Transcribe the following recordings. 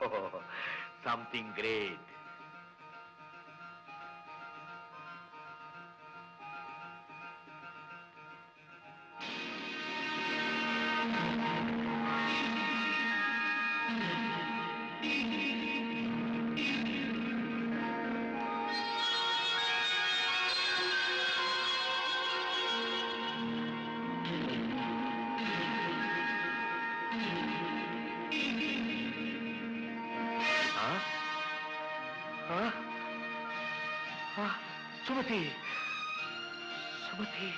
Something great. Sumathi. Sumathi.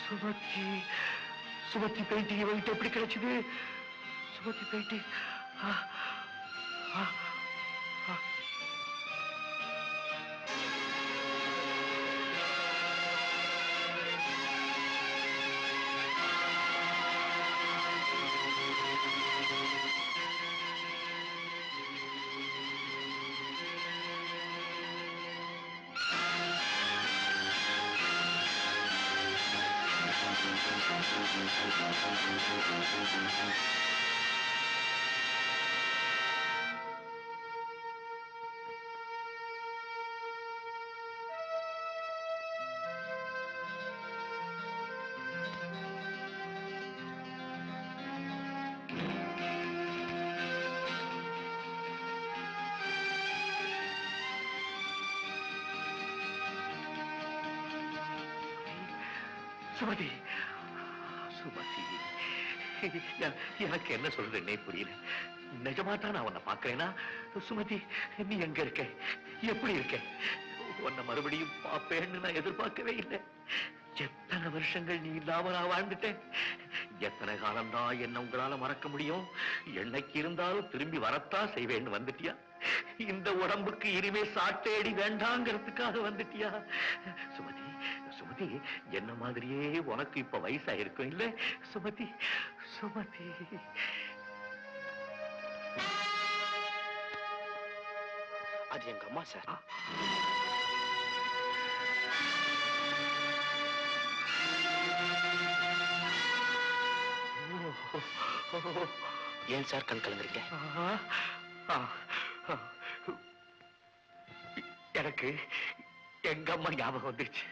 Sumathi. Sumathi painting இவங்கிட்ட எப்படி கிடைச்சது? சுமதி பெயிண்டிங் சுமதி சுமதி எ- எனக்கு என்ன சொல்றேன்னே புரியல. நிஜமா தான் நான் உன்னை பார்க்கிறேனா? சுமதி நீ எங்க இருக்க? எப்படி இருக்க? உன்னை மறுபடியும் பாப்பேன்னு நான் எதிர்பார்க்கவே இல்லை. எத்தனை வருஷங்கள் நீ இல்லாம நான் வாழ்ந்துட்டேன்? எத்தனை காலம்தான் என்ன உங்களால மறக்க முடியும்? என்னைக்கு இருந்தாலும் திரும்பி வரத்தான் செய்வேன்னு வந்துட்டியா? இந்த உடம்புக்கு இனிமே சாட்டேடி வேண்டாங்கிறதுக்காக வந்துட்டியா? சுமதி சுமதி என்ன மாதிரியே உனக்கு இப்ப வயசாயிருக்கும் இல்ல? சுமதி சுமதி. அது எங்க அம்மா சார். ஏன் சார் கண் கலங்குறீங்க. எனக்கு எங்க அம்மா ஞாபகம் வந்துருச்சு.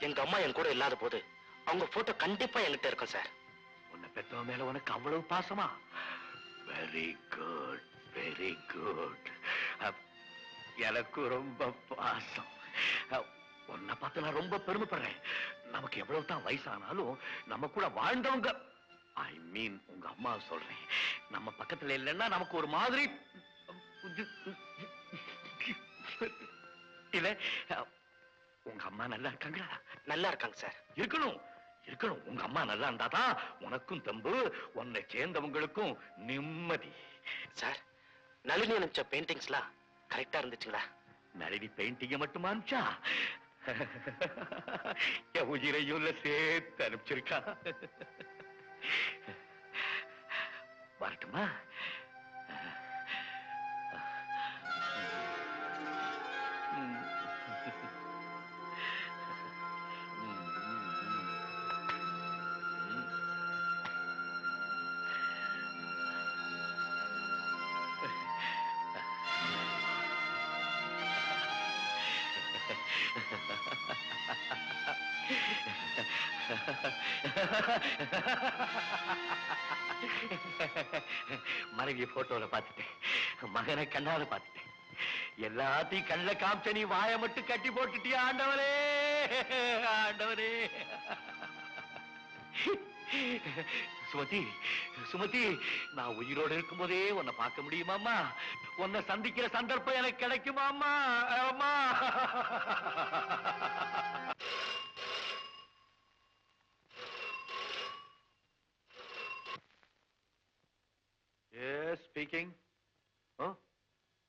எங்க அம்மா என் கூட இல்லாத போது அவங்க போட்டோ கண்டிப்பா என்கிட்ட இருக்கும் சார் உன்னை பெத்தவ மேல உனக்கு அவ்வளவு பாசமா வெரி குட் வெரி குட் எனக்கு ரொம்ப பாசம் உன்னை பார்த்து நான் ரொம்ப பெருமைப்படுறேன் நமக்கு எவ்வளவு தான் வயசானாலும் நம்ம கூட வாழ்ந்தவங்க ஐ மீன் உங்க அம்மா சொல்றேன் நம்ம பக்கத்துல இல்லைன்னா நமக்கு ஒரு மாதிரி இல்ல உங்க அம்மா நல்லா இருக்காங்களா? நல்லா இருக்காங்க சார். இருக்கணும். இருக்கணும். உங்க அம்மா நல்லா இருந்தாதான் உனக்கும் தம்பு உன்னை சேர்ந்தவங்களுக்கும் நிம்மதி. சார் நளினி அனுப்பிச்ச பெயிண்டிங்ஸ்லாம் கரெக்டா இருந்துச்சுங்களா? நளினி பெயிண்டிங்க மட்டுமா அனுப்பிச்சா? என் உயிரையும் சேர்த்து அனுப்பிச்சிருக்கா. வரட்டுமா? மனைவி போட்டோல பார்த்துட்டேன். மகனை கண்ணால பார்த்துட்டேன். எல்லாத்தையும் கண்ணுல காமிச்ச நீ வாய மட்டும் கட்டி போட்டுட்டியா ஆண்டவரே? ஆண்டவரே. சுமதி சுமதி நான் உயிரோடு இருக்கும்போதே உன்னை பார்க்க முடியுமாம்மா? உன்னை சந்திக்கிற சந்தர்ப்பம் எனக்கு கிடைக்குமாம்மா? அம்மா. Yes speaking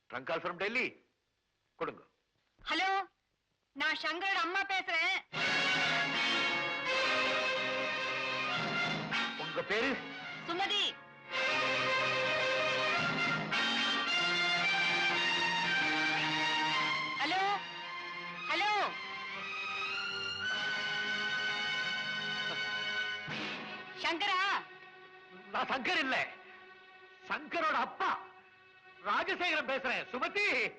trunk call from Delhi கொடுங்க. ஹலோ நான் சங்கரோட அம்மா பேசுறேன். உங்க பேரு? சுமதி. ஹலோ? ஹலோ? சங்கரா? நான் சங்கர் இல்ல. சங்கரோட அப்பா. ராஜசேகரன் பேசுறேன். சுமதி!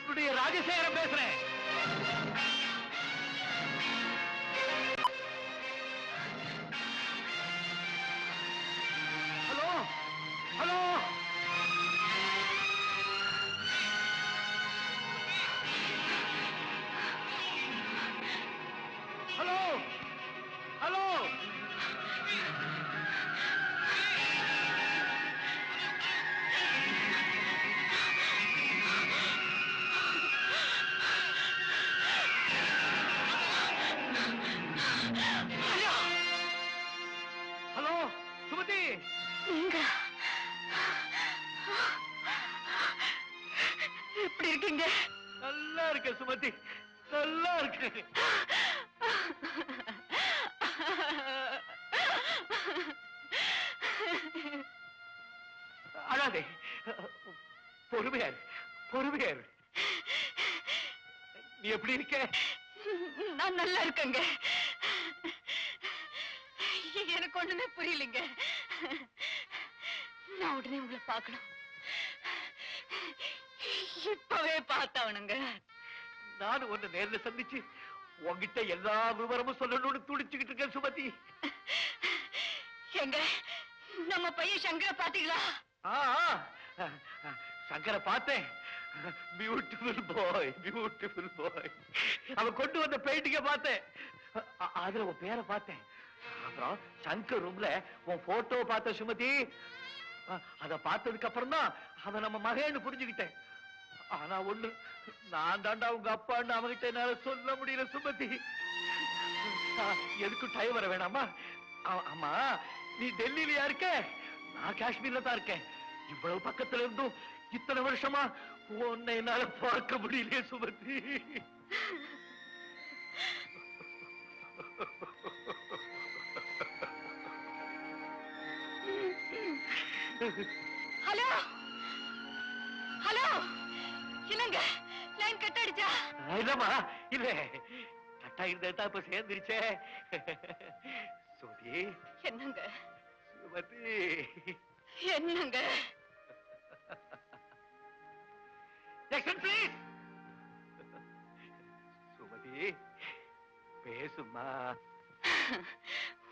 உன்னுடைய ராஜசேகரன் பேசுறேன். சுமதி. நல்லா இருக்கு. அழாதே. பொறுமையார் பொறுமையார். நீ எப்படி இருக்க? நான் நல்லா இருக்கங்க. எனக்கு ஒண்ணுமே புரியலங்க. நான் உடனே உங்களை பார்க்கணும். இப்பவே பார்த்தவனுங்க நானும் ஒண்ணு நேர்ல சந்திச்சு உன்கிட்ட எல்லா விவரமும் சொல்லணும்னு துடிச்சுக்கிட்டு இருக்கேன் சுமதி. எங்க? நம்ம பையன் சங்கர பாத்தீங்களா? சங்கரை பார்த்தேன். பியூட்டிஃபுல் பாய் பியூட்டிஃபுல் பாய் அவன் கொண்டு வந்த பெயிண்டிங்க பார்த்தேன். அதுல உன் பேரை பார்த்தேன். அப்புறம் சங்கர் ரூம்ல உன் போட்டோ பார்த்த சுமதி அத பார்த்ததுக்கு அப்புறம் தான் அவன் நம்ம மகன்னு புரிஞ்சுக்கிட்டேன். ஆனா ஒண்ணு நான் தாண்டா உங்க அப்பான்னு அவன்கிட்ட என்னால சொல்ல முடியல சுமதி. எதுக்கும் டைம் வர வேணாமா? ஆமா. நீ டெல்லியிலயா இருக்க? நான் காஷ்மீர்ல தான் இருக்கேன். இவ்வளவு பக்கத்துல இருந்தும் இத்தனை வருஷமா உன்னை என்னால பார்க்க முடியலையே சுமதி. ஹலோ? என்னங்க? லைன் கட் அடிச்சா இல்லம்மா இல்ல. கட்டா இருந்தா இப்ப சேர்ந்துருச்சே. சுமதி என்னங்க? சுமதி. என்னங்க. சுமதி பேசுமா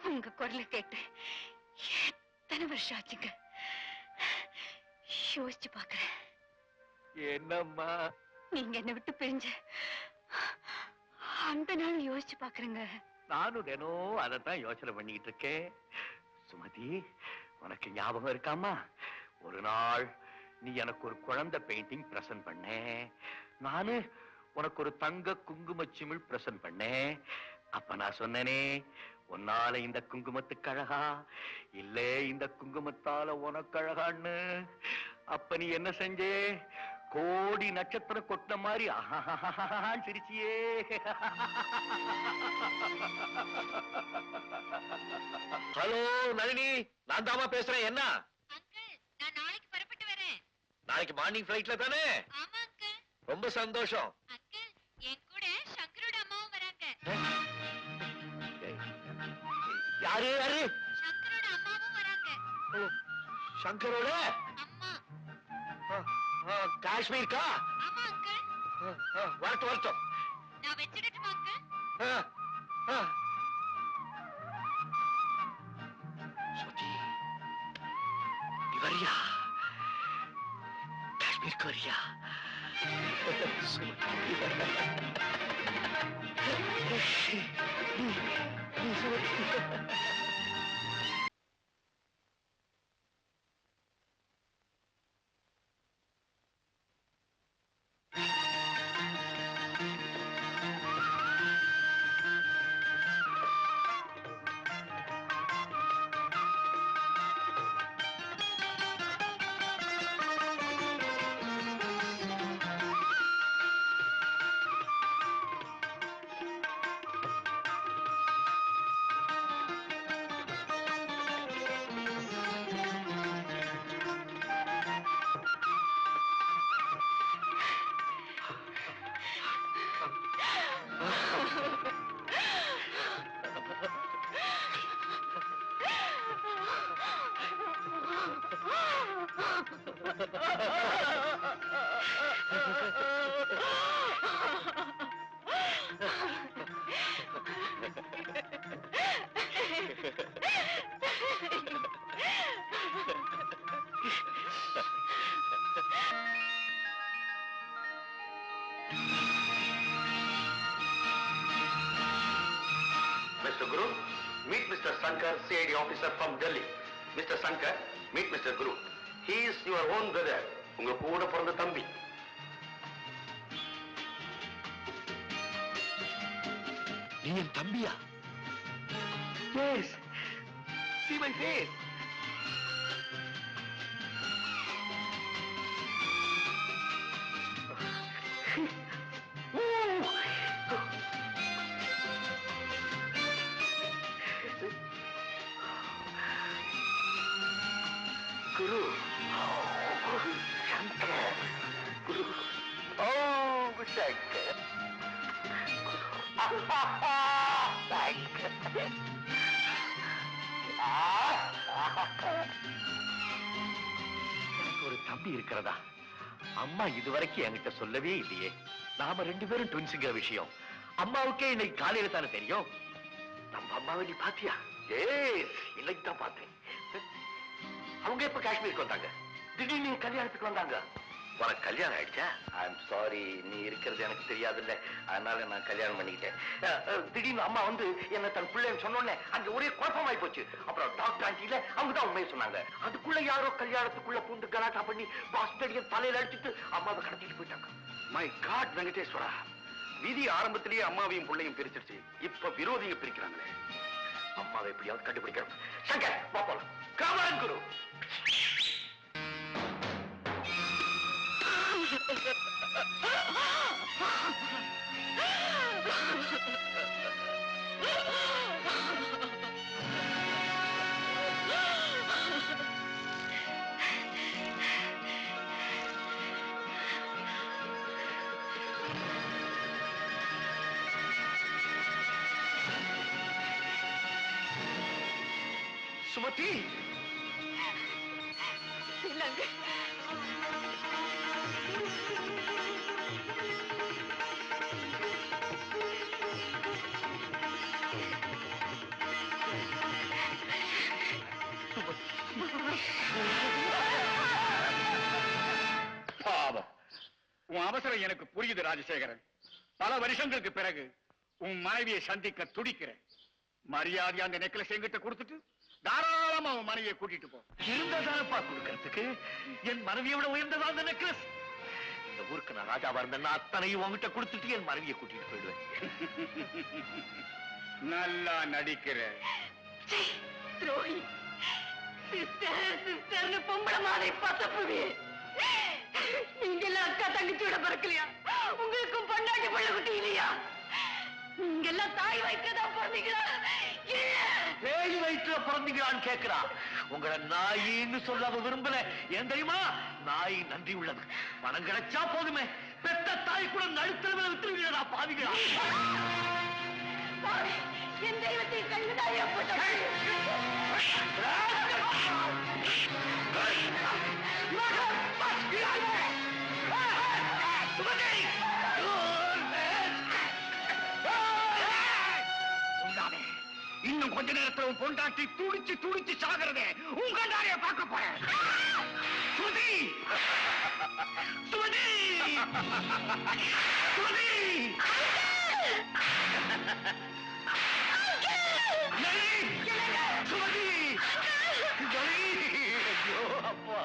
உங்க குரலை கேட்டு எத்தனை வருஷம் ஆச்சுங்க? யோசிச்சு பாக்குறேன். என்னம்மா? நீங்க என்னை விட்டு பிரிஞ்ச. அந்த நாள் யோசிச்சு பாக்குறேங்க. நானும் தினம் அதைத்தான் யோசனை பண்ணிக்கிட்டு இருக்கேன். சுமதி உனக்கு ஞாபகம் இருக்காமா? ஒரு நாள் நீ எனக்கு ஒரு குழந்தை பெயிண்டிங் பிரசன்ட் பண்ண நானு உனக்கு ஒரு தங்க குங்கும சிமிழ் பிரசன்ட் பண்ணேன். அப்ப நான் சொன்னனே உன்னால இந்த குங்குமத்துக்கு அழகா? இல்ல இந்த குங்குமத்தால உனக்கு அழகான்னு? அப்ப நீ என்ன செஞ்சே? கோடி நட்சத்திரம் கொட்டின மாதிரி சிரிச்சியே. ஹலோ நளினி நான் தாமா பேசுறேன். என்ன? அங்கிள் நான் நாளைக்கு புறப்பட்டு வரேன். நாளைக்கு மார்னிங் ஃபிளைட்ல தானே? ரொம்ப சந்தோஷம். அங்கிள் என் கூட சங்கரோட அம்மாவும் வராங்க. யாரு யாரு? சங்கரோட அம்மாவும் வராங்க. சங்கரோட? காஷ்மீர்க்கா? வரட்டும் வரட்டும். நான் வச்சிடட்டுமா அங்கிள்? ஆ, ஆ. சுமதி, நீ வரியா? காஷ்மீருக்கு வரியா? Sumathi. Mr. Sankar, CID officer from Delhi. Mr. Sankar, meet Mr. Guru. He is your own brother. உங்க கூட பிறந்த தம்பி நீ என் தம்பியா Yes. see my face தம்பி இருக்கிறதா? அம்மா இதுவரைக்கும் என்கிட்ட சொல்லவே இல்லையே. நாம ரெண்டு பேரும் ட்வின்ஸுங்கிற விஷயம். அம்மாவுக்கே இன்னைக்கு காலையில தானே தெரியும்? நம்ம அம்மாவை நீ பாத்தியா? ஏ இன்னைக்கு தான் பார்த்தேன். அவங்க இப்ப காஷ்மீருக்கு வந்தாங்க? திடீர்னு கல்யாணத்துக்கு வந்தாங்க. உனக்கு கல்யாணம் ஆயிடுச்சா? ஐ எம் சாரி நீ இருக்கிறது எனக்கு தெரியாதுல்ல. அதனால நான் கல்யாணம் பண்ணிக்கிட்டேன். திடீர்னு அம்மா வந்து என்ன தன் பிள்ளைன்னு சொன்னோன்னே அங்க ஒரே குழப்பமாயி போச்சு. அப்புறம் டாக்டர் ஆண்டியில அவங்க தான் உண்மையை சொன்னாங்க. அதுக்குள்ள யாரோ கல்யாணத்துக்குள்ள பூந்து கலாட்டா பண்ணி பாஸ்டடிய தலையில அடிச்சுட்டு அம்மாவை கடத்திட்டு போயிட்டாங்க. My God Venkateswara. விதி ஆரம்பத்திலேயே அம்மாவையும் பிள்ளையும் பிரிச்சிருச்சு. இப்ப விரோதிங்க பிரிக்கிறாங்களே. அம்மாவை எப்படியாவது கண்டுபிடிக்கணும். சங்கர்! சுமதி. இல்லங்க பாவம். உன் அவசரம் எனக்கு புரியுது ராஜசேகரன். பல வருஷங்களுக்கு பிறகு உன் மனைவியை சந்திக்க துடிக்கிறேன். மரியாதையா அந்த நெக்லஸ் என்கிட்ட கொடுத்துட்டு தாராளமா உன் மனைவியை கூட்டிட்டு போ. இருந்ததானப்பா கொடுக்கறதுக்கு? என் மனைவியை விட உயர்ந்ததா அந்த நெக்லஸ் இந்த ஊருக்கு நான் ராஜாவா இருந்தேன்னா அத்தனையும் உங்ககிட்ட கொடுத்துட்டு என் மனைவியை கூட்டிட்டு போயிடுவேன். நல்லா நடிக்கிற. துரோகி. சிஸ்டர் சிஸ்டர்னு பொம்பளை மாதிரி பத்தப்புவே நீங்க எல்லாம் அக்கா தங்கச்சியோட பிறக்கலையா? உங்களுக்கும் பொண்டாட்டி பிள்ளை குட்டி தாய் வைக்கதான் பிறந்தீங்களா பேய் வயிற்றுல பிறந்தீங்களான்னு கேக்குறா உங்களை நாயின்னு சொல்ல அவ விரும்பல ஏன் தெரியுமா நாய் நன்றி உள்ளது பணம் கிடைச்சா போதுமே பெத்த தாய் கூட நடுத்தரவில் விட்டுருவீங்களா பாவிகளா பாவி, என் தெய்வத்தை கண்டு போட்ட கொஞ்ச நேரத்துல உன் பொண்டாட்டி துடிச்சு துடிச்சு சாகிறதே உன் கண்டாரிய பார்க்க போறேன். நளினி! ஐயோ, அப்பா.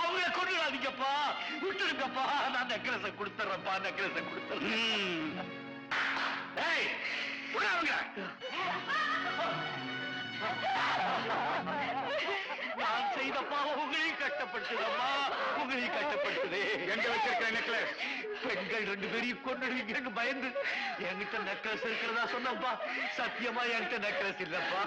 அவங்கள கொண்டுடாதீங்கப்பா விட்டுருங்கப்பா. நான் நெக்லஸ கொடுத்துறேன்ப்பா. நெக்லஸ கொடுத்துறேன். ஏய், விடு அவங்கள. நான் செய்த பாவம் உங்களையும் கட்டப்பட்டதம்மா. உங்களையும் கட்டப்பட்டதே. எங்க வச்சிருக்கிற necklace? பெண்கள் ரெண்டு பேரையும் கொண்டுடுவீங்கன்னு பயந்து. என்கிட்ட நெக்லஸ் இருக்கிறதா சொன்னப்பா சத்தியமா என்கிட்ட நெக்லஸ் இல்லப்பா.